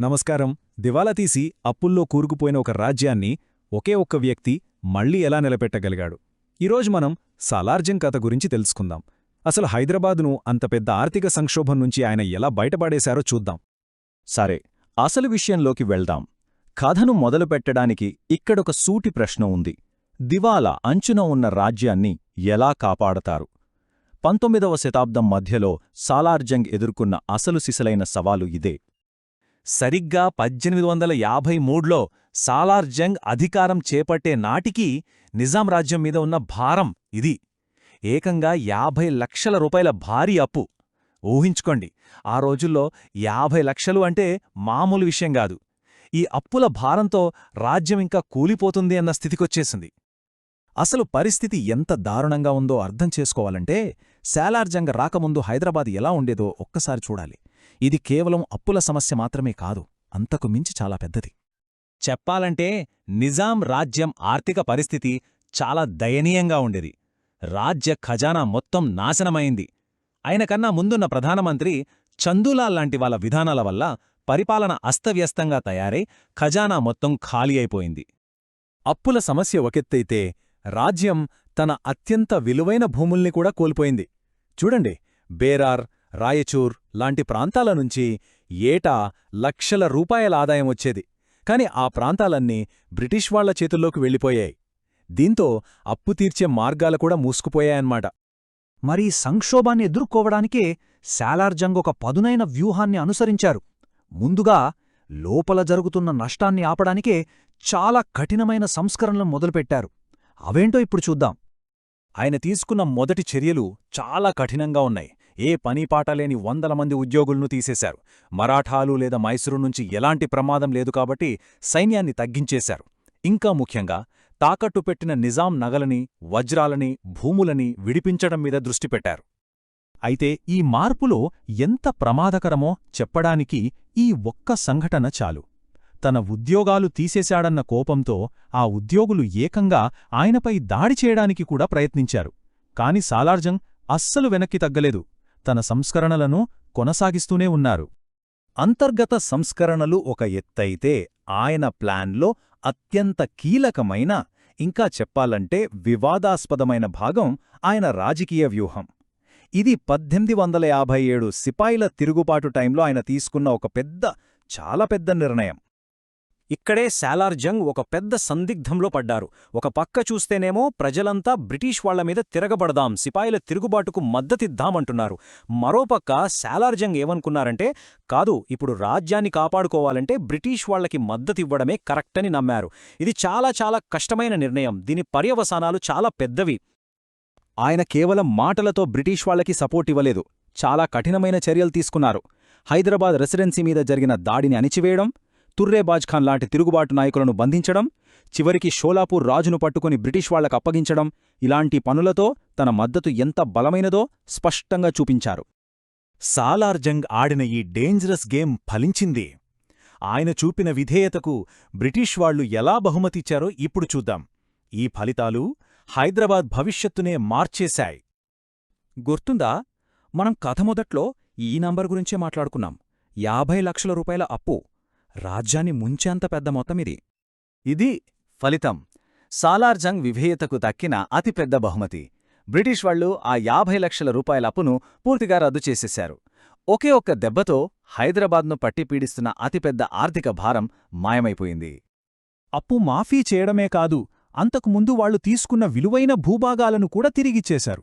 నమస్కారం. దివాలా తీసి అప్పుల్లో కూరుకుపోయిన ఒక రాజ్యాన్ని ఒకే ఒక్క వ్యక్తి మళ్ళీ ఎలా నిలబెట్టగలిగాడు? ఈరోజు మనం సాలార్జంగ్ కథ గురించి తెలుసుకుందాం. అసలు హైదరాబాదును అంత పెద్ద ఆర్థిక సంక్షోభం నుంచి ఆయన ఎలా బయటపడేశారో చూద్దాం. సరే అసలు విషయంలోకి వెళ్దాం. కథను మొదలుపెట్టడానికి ఇక్కడొక సూటి ప్రశ్న ఉంది. దివాలా అంచున ఉన్న రాజ్యాన్ని ఎలా కాపాడతారు? పంతొమ్మిదవ శతాబ్దం మధ్యలో సాలార్జంగ్ ఎదుర్కొన్న అసలు సిసలైన సవాలు ఇదే. సరిగ్గా పద్దెనిమిది వందల యాభై మూడులో సాలార్జంగ్ అధికారం చేపట్టే నాటికి నిజాం రాజ్యం మీద ఉన్న భారం ఇది. ఏకంగా యాభై లక్షల రూపాయల భారీ అప్పు. ఊహించుకోండి ఆ రోజుల్లో యాభై లక్షలు అంటే మామూలు విషయం కాదు. ఈ అప్పుల భారంతో రాజ్యం ఇంకా కూలిపోతుంది అన్న స్థితికొచ్చేసింది. అసలు పరిస్థితి ఎంత దారుణంగా ఉందో అర్థం చేసుకోవాలంటే శాలార్జంగ రాకముందు హైదరాబాద్ ఎలా ఉండేదో ఒక్కసారి చూడాలి. ఇది కేవలం అప్పుల సమస్య మాత్రమే కాదు అంతకు మించి చాలా పెద్దది. చెప్పాలంటే నిజాం రాజ్యం ఆర్థిక పరిస్థితి చాలా దయనీయంగా ఉండేది. రాజ్య ఖజానా మొత్తం నాశనమైంది. ఆయనకన్నా ముందున్న ప్రధానమంత్రి చందూలాల్ లాంటి వాళ్ళ విధానాల వల్ల పరిపాలన అస్తవ్యస్తంగా తయారై ఖజానా మొత్తం ఖాళీ అయిపోయింది. అప్పుల సమస్య ఒకెత్తైతే రాజ్యం తన అత్యంత విలువైన భూముల్ని కూడా కోల్పోయింది. చూడండి బేరార్ రాయచూర్ లాంటి ప్రాంతాల నుంచి ఏటా లక్షల రూపాయల ఆదాయం వచ్చేది. కాని ఆ ప్రాంతాలన్నీ బ్రిటిష్ వాళ్ళ చేతుల్లోకి వెళ్ళిపోయాయి. దీంతో అప్పు తీర్చే మార్గాలు కూడా మూసుకుపోయాయన్మాట మరి సంక్షోభాన్ని ఎదుర్కోవడానికే శాలార్జంగ్ ఒక పదునైన వ్యూహాన్ని అనుసరించారు. ముందుగా లోపల జరుగుతున్న నష్టాన్ని ఆపడానికే చాలా కఠినమైన సంస్కరణలు మొదలుపెట్టారు. అవేంటో ఇప్పుడు చూద్దాం. ఆయన తీసుకున్న మొదటి చర్యలు చాలా కఠినంగా ఉన్నాయి. ఏ పనిపాటలేని వందల మంది ఉద్యోగులను తీసేశారు. మరాఠాలు లేదా మైసూరు నుంచి ఎలాంటి ప్రమాదం లేదు కాబట్టి సైన్యాన్ని తగ్గించేశారు. ఇంకా ముఖ్యంగా తాకట్టు పెట్టిన నిజాం నగలని వజ్రాలని భూములని విడిపించడం మీద దృష్టి పెట్టారు. అయితే ఈ మార్పులో ఎంత ప్రమాదకరమో చెప్పడానికి ఈ ఒక్క సంఘటన చాలు. తన ఉద్యోగాలు తీసేశాడన్న కోపంతో ఆ ఉద్యోగులు ఏకంగా ఆయనపై దాడి చేయడానికి కూడా ప్రయత్నించారు. కాని సాలార్జంగ్ అస్సలు వెనక్కి తగ్గలేదు. తన సంస్కరణలను కొనసాగిస్తూనే ఉన్నారు. అంతర్గత సంస్కరణలు ఒక ఎత్తైతే ఆయన ప్లాన్లో అత్యంత కీలకమైన ఇంకా చెప్పాలంటే వివాదాస్పదమైన భాగం ఆయన రాజకీయ వ్యూహం. ఇది పద్దెనిమిది వందల యాభై ఏడు సిపాయిల తిరుగుబాటు టైంలో ఆయన తీసుకున్న ఒక పెద్ద చాలా పెద్ద నిర్ణయం. ఇక్కడే శాలార్జంగ్ ఒక పెద్ద సందిగ్ధంలో పడ్డారు. ఒక పక్క చూస్తేనేమో ప్రజలంతా బ్రిటిష్ వాళ్ళ మీద తిరగబడదాం సిపాయిల తిరుగుబాటుకు మద్దతిద్దామంటున్నారు. మరోపక్క శాలార్జంగ్ ఏమనుకున్నారంటే కాదు ఇప్పుడు రాజ్యాన్ని కాపాడుకోవాలంటే బ్రిటిష్ వాళ్ళకి మద్దతివ్వడమే కరెక్టని నమ్మారు. ఇది చాలా చాలా కష్టమైన నిర్ణయం. దీని పర్యవసానాలు చాలా పెద్దవి. ఆయన కేవలం మాటలతో బ్రిటిష్ వాళ్ళకి సపోర్ట్ ఇవ్వలేదు. చాలా కఠినమైన చర్యలు తీసుకున్నారు. హైదరాబాద్ రెసిడెన్సీ మీద జరిగిన దాడిని అణిచివేయడం తుర్రేబాజ్ ఖాన్ లాంటి తిరుగుబాటు నాయకులను బంధించడం చివరికి షోలాపూర్ రాజును పట్టుకుని బ్రిటిష్ వాళ్ళకు అప్పగించడం ఇలాంటి పనులతో తన మద్దతు ఎంత బలమైనదో స్పష్టంగా చూపించారు. సాలార్జంగ్ ఆడిన ఈ డేంజరస్ గేమ్ ఫలించింది. ఆయన చూపిన విధేయతకు బ్రిటిష్ వాళ్ళు ఎలా బహుమతిచ్చారో ఇప్పుడు చూద్దాం. ఈ ఫలితాలు హైదరాబాద్ భవిష్యత్తునే మార్చేశాయి. గుర్తుందా? మనం కథ మొదట్లో ఈ నంబర్ గురించే మాట్లాడుకున్నాం. యాభై లక్షల రూపాయల అప్పు. రాజ్యాన్ని ముంచేంత పెద్ద మొత్తమిది ఇది. ఫలితం. సాలార్జంగ్ విధేయతకు దక్కిన అతిపెద్ద బహుమతి. బ్రిటిష్ వాళ్ళు ఆ యాభై లక్షల రూపాయల అప్పును పూర్తిగా రద్దు చేసేశారు. ఒకే ఒక్క దెబ్బతో హైదరాబాద్ను పట్టిపీడిస్తున్న అతిపెద్ద ఆర్థిక భారం మాయమైపోయింది. అప్పు మాఫీ చేయడమే కాదు అంతకుముందు వాళ్ళు తీసుకున్న విలువైన భూభాగాలను కూడా తిరిగిచ్చేశారు.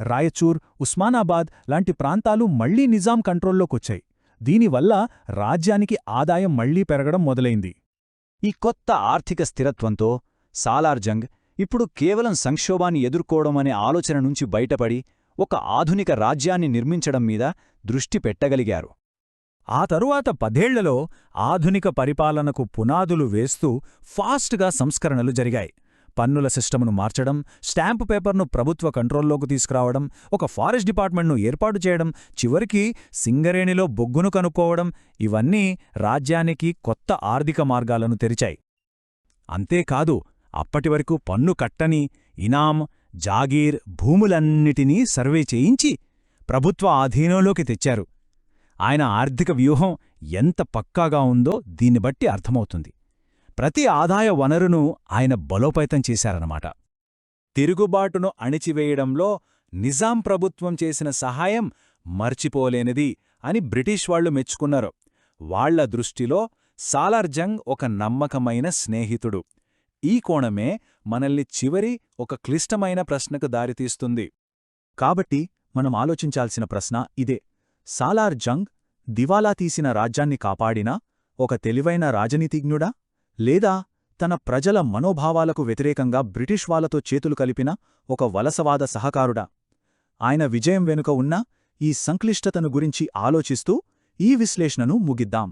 రాయచూర్ ఉస్మానాబాద్ లాంటి ప్రాంతాలు మళ్ళీ నిజాం కంట్రోల్లోకొచ్చాయి. దీనివల్ల రాజ్యానికి ఆదాయం మళ్ళీ పెరగడం మొదలైంది. ఈ కొత్త ఆర్థిక స్థిరత్వంతో సాలార్జంగ్ ఇప్పుడు కేవలం సంక్షోభాన్ని ఎదుర్కోవడం అనే ఆలోచన నుంచి బయటపడి ఒక ఆధునిక రాజ్యాన్ని నిర్మించడం మీద దృష్టి పెట్టగలిగారు. ఆ తరువాత పదేళ్ళలో ఆధునిక పరిపాలనకు పునాదులు వేస్తూ ఫాస్ట్గా సంస్కరణలు జరిగాయి. పన్నుల సిస్టమును మార్చడం స్టాంపు పేపర్ను ప్రభుత్వ కంట్రోల్లోకి తీసుకురావడం ఒక ఫారెస్ట్ డిపార్ట్మెంట్ను ఏర్పాటు చేయడం చివరికి సింగరేణిలో బొగ్గును కనుక్కోవడం ఇవన్నీ రాజ్యానికి కొత్త ఆర్థిక మార్గాలను తెరిచాయి. అంతేకాదు అప్పటివరకు పన్ను కట్టని ఇనాం జాగీర్ భూములన్నిటినీ సర్వే చేయించి ప్రభుత్వ ఆధీనంలోకి తెచ్చారు. ఆయన ఆర్థిక వ్యూహం ఎంత పక్కాగా ఉందో దీన్ని బట్టి అర్థమవుతుంది. ప్రతి ఆదాయ వనరును ఆయన బలోపేతం చేశారన్నమాట. తిరుగుబాటును అణిచివేయడంలో నిజాం ప్రభుత్వం చేసిన సహాయం మర్చిపోలేనిది అని బ్రిటిష్ వాళ్ళు మెచ్చుకున్నారు. వాళ్ళ దృష్టిలో సాలార్జంగ్ ఒక నమ్మకమైన స్నేహితుడు. ఈ కోణమే మనల్ని చివరి ఒక క్లిష్టమైన ప్రశ్నకు దారితీస్తుంది. కాబట్టి మనం ఆలోచించాల్సిన ప్రశ్న ఇదే. సాలార్జంగ్ దివాలా తీసిన రాజ్యాన్ని కాపాడినా ఒక తెలివైన రాజనీతిజ్ఞుడా? లేదా తన ప్రజల మనోభావాలకు వ్యతిరేకంగా బ్రిటిష్ వాళ్ళతో చేతులు కలిపిన ఒక వలసవాద సహకారుడా. ఆయన విజయం వెనుక ఉన్న ఈ సంక్లిష్టతను గురించి ఆలోచిస్తూ ఈ విశ్లేషణను ముగిద్దాం.